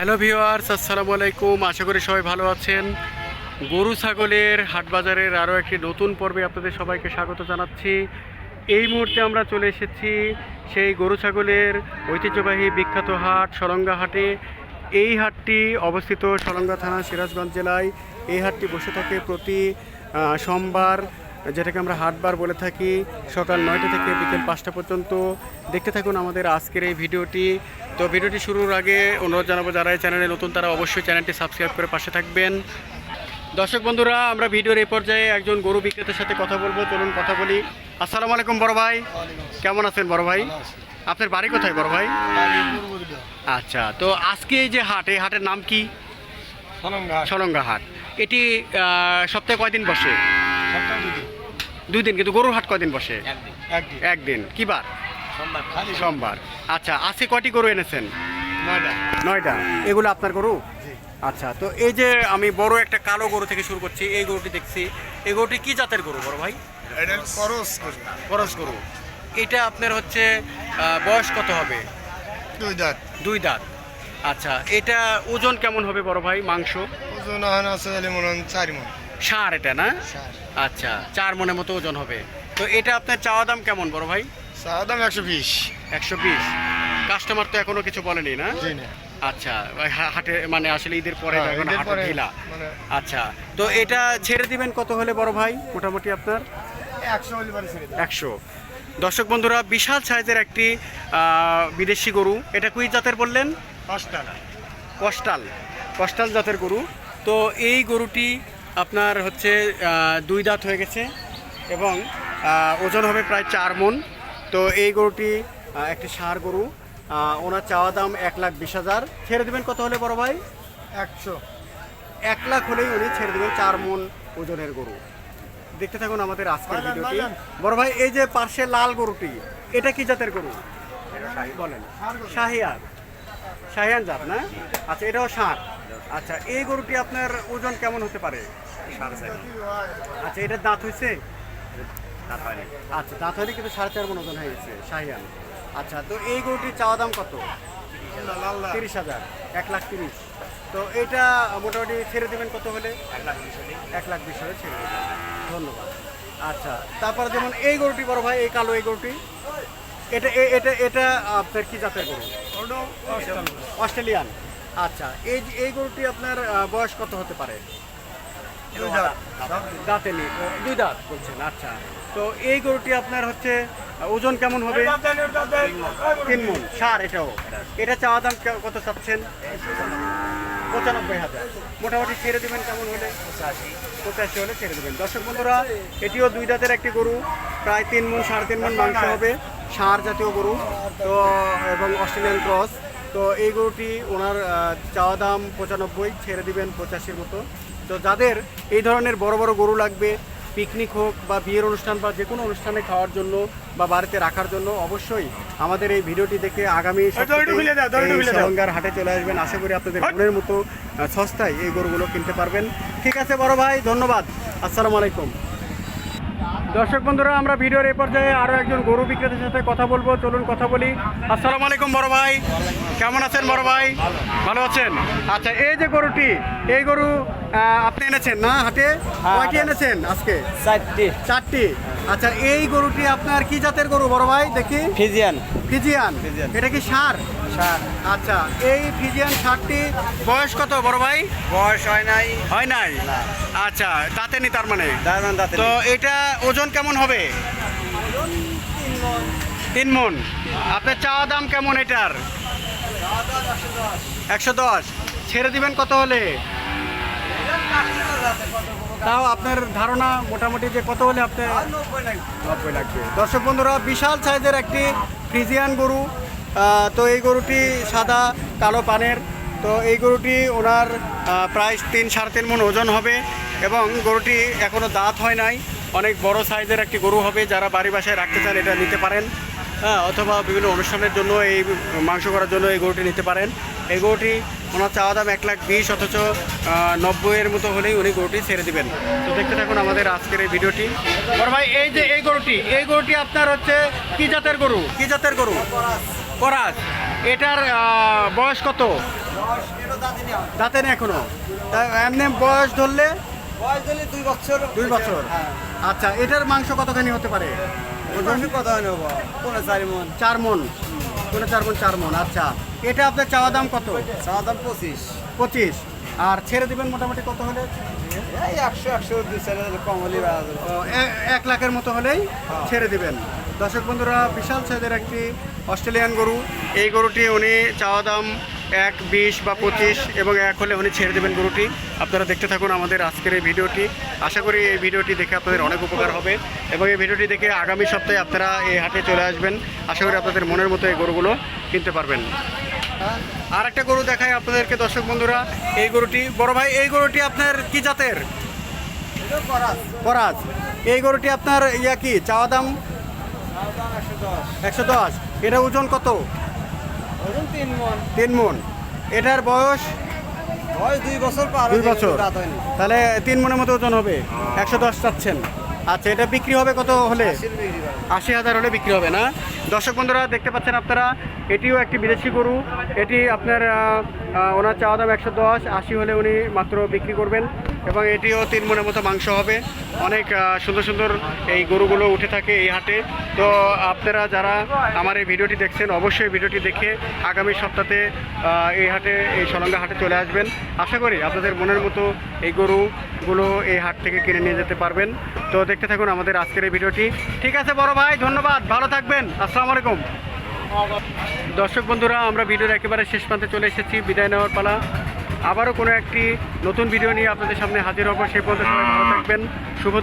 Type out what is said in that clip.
Hello viewers আসসালামু আলাইকুম। আশা করি সবাই ভালো আছেন। গরু ছাগলের হাট বাজারের আরও একটি নতুন পর্বে আপনাদের সবাইকে স্বাগত জানাচ্ছি। এই মুহূর্তে আমরা চলে এসেছি সেই গরু ছাগলের ঐতিহ্যবাহী বিখ্যাত হাট সরঙ্গা হাটে। এই হাটটি অবস্থিত সরঙ্গা থানা সিরাজগঞ্জ জেলায়। এই হাটটি বসে থাকে প্রতি সোমবার, যেটাকে আমরা হাটবার বলে থাকি। সকাল নয়টা থেকে বিকেল পাঁচটা পর্যন্ত। দেখতে থাকুন আমাদের আজকের এই ভিডিওটি। তো ভিডিওটি শুরুর আগে অনুরোধ জানাব যারা এই চ্যানেলে নতুন তারা অবশ্যই চ্যানেলটি সাবস্ক্রাইব করে পাশে থাকবেন। দর্শক বন্ধুরা আমরা ভিডিওর এই পর্যায়ে একজন গরু বিক্রেতার সাথে কথা বলব। চলুন কথা বলি। আসসালামু আলাইকুম বড় ভাই। কেমন আছেন বড় ভাই? আপনার বাড়ি কোথায় বড় ভাই? আচ্ছা তো আজকে এই যে হাট এই হাটের নাম কি? সলঙ্গা হাট। এটি সপ্তাহে কয়দিন বসে? দুই দিন কিন্তু গরুর হাট কয়দিন বসে? একদিন। কি বার? সোমবার আচ্ছা আজকে কয়টি গরু এনেছেন? নয়টা। এগুলো আপনার গরু? আচ্ছা তো এই যে আমি বড় একটা কালো গরু থেকে শুরু করছি এই গরুটি দেখছি। এই গরুটি কি জাতের গরু বড় ভাই? খরচ গরু। এটা আপনার হচ্ছে বয়স কত হবে? দুই দাঁত। দুই দাঁত। আচ্ছা এটা ওজন কেমন হবে বড় ভাই মাংস? ওজন আছে চারি মন। সার এটা না? আচ্ছা চার মনের মতো ওজন হবে। তো এটা আপনার চাওয়া দাম কেমন বড় ভাই? চা দাম একশো বিশ। একশো বিশ। কাস্টমার তো এখনও কিছু বলেনি না? জি না। আচ্ছা হাটে মানে আসলে ঈদের পরে হ্যাঁ, এখন হাটে ঢিলা। মানে আচ্ছা তো এটা ছেড়ে দিবেন কত হলে বড় ভাই? মোটামুটি আপনার? একশো একশো। দর্শক বন্ধুরা বিশাল সাইজের একটি বিদেশি গরু। এটা কুই জাতের বললেন? পাঁচটা না কষ্টাল। কষ্টাল জাতের গরু। তো এই গরুটি আপনার হচ্ছে দুই দাঁত হয়ে গেছে এবং ওজন হবে প্রায় চার মন। তো এই গরুটি একটি ষাঁড় গরু। ওনার চাওয়া দাম এক লাখ বিশ হাজার। ছেড়ে দেবেন কত হলে বড় ভাই? একশো। এক লাখ হলেই উনি ছেড়ে দেবেন চার মন ওজনের গরু। দেখতে থাকুন আমাদের আজকের ভিডিওটি। বড় ভাই এই যে পার্শ্বে লাল গরুটি এটা কি জাতের গরু? বলেন। শাহিয়ান। শাহিয়ান জাত না? আচ্ছা এটাও ষাঁড় আচ্ছা এই গরুটি আপনার ওজন কেমন হতে পারে? আচ্ছা এটার দাঁত হয়েছে আচ্ছা দাঁত হয়নি কিন্তু সাড়ে চার মন ওজন হয়ে গেছে শাহিয়ান। আচ্ছা তো এই গরুটির চাওয়া দাম কত? তিরিশ হাজার এক লাখ তিরিশ। তো এটা মোটামুটি ছেড়ে দেবেন কত হলে? এক লাখ বিশ হলে। ছেড়ে দেবেন। ধন্যবাদ। আচ্ছা তারপরে যেমন এই গরুটি বড় ভাই এই কালো এই গরুটি এটা এটা এটা আপনার কি জাতের গরু? অস্ট্রেলিয়ান। আচ্ছা এই যে- এই গরুটি আপনার বয়স কত হতে পারে? দাঁতে। নেই ও, দুই দাঁত বলছেন আচ্ছা। তো এই গরুটি আপনার হচ্ছে ওজন কেমন হবে? তিন মন, সার এটাও। এটা চাওয়া দাম কত চাচ্ছেন? পঁচানব্বই হাজার। মোটামুটি ছেড়ে দেবেন কেমন হলে? পঁচাশি হলে ছেড়ে দেবেন। দর্শক বন্ধুরা, এটিও দুই দাঁতের একটি গরু। প্রায় তিন মন, সাড়ে তিন মন মাংস হবে। সার জাতীয় গরু। তো, এবং অস্ট্রেলিয়ান ক্রস। তো এই গরুটি ওনার চাওয়া দাম পঁচানব্বই, ছেড়ে দিবেন পঁচাশির মতো। তো যাদের এই ধরনের বড় বড় গরু লাগবে পিকনিক হোক বা বিয়ের অনুষ্ঠান বা যে কোনো অনুষ্ঠানে খাওয়ার জন্য বা বাড়িতে রাখার জন্য অবশ্যই আমাদের এই ভিডিওটি দেখে আগামী। সরঙ্গার হাটে চলে আসবেন। আশা করি আপনাদের মনের মতো সস্তায় এই গরুগুলো কিনতে পারবেন। ঠিক আছে বড় ভাই ধন্যবাদ। আসসালামু আলাইকুম। দর্শক বন্ধুরা আমরা ভিডিওর এই পর্যায়ে আরও একজন গরু বিক্রেতার সাথে কথা বলব। চলুন কথা বলি। আসসালামু আলাইকুম বড় ভাই। কেমন আছেন বড় ভাই? ভালো আছেন? আচ্ছা এই যে গরুটি এই গরু আপনি এনেছেন না হাতে কয়টি এনেছেন আজকে? চারটি। চারটি। আচ্ছা এই গরুটি আপনার কি জাতের গরু বড় ভাই? দেখি। ফিজিয়ান। ফিজিয়ান? ফিজিয়ান। এটা কি সার? সার। আচ্ছা এই ফিজিয়ান সারটি বয়স কত বড় ভাই? বয়স হয় নাই। হয় নাই? আচ্ছা তাতে নি তার মানে? দাঁতে তো এটা ওজন কেমন হবে? তিন মন। আপনার চাওয়া দাম কেমন এটার? একশো দশ। ছেড়ে দিবেন কত হলে? তাও আপনার ধারণা মোটামুটি যে কত হলে আপনার নব্বই লাগবে। দর্শক বন্ধুরা বিশাল সাইজের একটি ফ্রিজিয়ান গরু তো এই গরুটি সাদা, কালো পানের। তো এই গরুটি ওনার প্রায় তিন সাড়ে তিন মন ওজন হবে এবং গরুটি এখনও দাঁত হয় নাই। অনেক বড় সাইজের একটি গরু হবে, যারা বাড়ি বাসায় রাখতে চান এটা নিতে পারেন। হ্যাঁ অথবা বিভিন্ন অনুষ্ঠানের জন্য এই মাংস করার জন্য এই গরুটি নিতে পারেন। এই গরুটি ওনার চাওয়া দাম এক লাখ বিশ অথচ নব্বইয়ের মতো হলেই উনি গরুটি ছেড়ে দিবেন। তো দেখতে থাকুন আমাদের আজকের এই ভিডিওটি। বড় ভাই এই যে এই গরুটি এই গরুটি আপনার হচ্ছে কি জাতের গরু? কি জাতের গরু? করাস এটার বয়স কত? দাঁতে নেই এখনও। এমনি বয়স ধরলে বয়স ধরলে দুই বছর। দুই বছর। হ্যাঁ। আচ্ছা এটার মাংস কতখানি হতে পারে? ওজন কত হয় নেব পনেরো চারি মন। চার মন। কোনো চার মন চার মন আচ্ছা। এটা আপনার চাওয়া দাম কত? চাওয়া দাম পঁচিশ। পঁচিশ। আর ছেড়ে দিবেন মোটামুটি কত হলে? এই একশো কম হলে এক লাখের মতো হলেই ছেড়ে দিবেন। দর্শক বন্ধুরা বিশাল সাইজের একটি অস্ট্রেলিয়ান গরু। এই গরুটি উনি চাওয়া দাম এক বিশ বা পঁচিশ এবং এক হলে উনি ছেড়ে দেবেন গরুটি। আপনারা দেখতে থাকুন আমাদের আজকের এই ভিডিওটি। আশা করি এই ভিডিওটি দেখে আপনাদের অনেক উপকার হবে এবং এই ভিডিওটি দেখে আগামী সপ্তাহে আপনারা এই হাটে চলে আসবেন। আশা করি আপনাদের মনের মতো এই গরুগুলো কিনতে পারবেন। আর একটা গরু দেখায় আপনাদেরকে দর্শক বন্ধুরা। এই গরুটি বড় ভাই এই গরুটি আপনার কি জাতের? করাজ এই গরুটি আপনার ইয়া কি চাওয়া দাম? একশো দশ। এটা ওজন কত? তিন মন। তিন এটার বয়স? বয়স দুই বছর দুই বছর। তাহলে তিন মনের মতো ওজন হবে। একশো দশ চাচ্ছেন। আচ্ছা এটা বিক্রি হবে কত হলে। আশি হাজার হলে বিক্রি হবে না? দর্শক বন্ধুরা দেখতে পাচ্ছেন আপনারা এটিও একটি বিদেশি গরু। এটি আপনার ওনার চাওয়া দাম একশো দশ আশি হলে উনি মাত্র বিক্রি করবেন। এবং এটিও তিন মনের মতো মাংস হবে। অনেক সুন্দর সুন্দর এই গরুগুলো উঠে থাকে এই হাটে। তো আপনারা যারা আমার এই ভিডিওটি দেখছেন, অবশ্যই ভিডিওটি দেখে আগামী সপ্তাহে এই হাটে, এই সলঙ্গা হাটে চলে আসবেন। আশা করি আপনাদের মনের মতো এই গরুগুলো এই হাট থেকে কিনে নিয়ে যেতে পারবেন। তো দেখতে থাকুন আমাদের আজকের এই ভিডিওটি। ঠিক আছে, বড় ভাই, ধন্যবাদ। ভালো থাকবেন। আসসালামু আলাইকুম। দর্শক বন্ধুরা, আমরা ভিডিওর একেবারে শেষ প্রান্তে চলে এসেছি। বিদায় নেওয়ার পালা। আবারও কোনো একটি নতুন ভিডিও নিয়ে আপনাদের সামনে হাজির হব। সেই পর্যন্ত ভালো থাকবেন। শুভ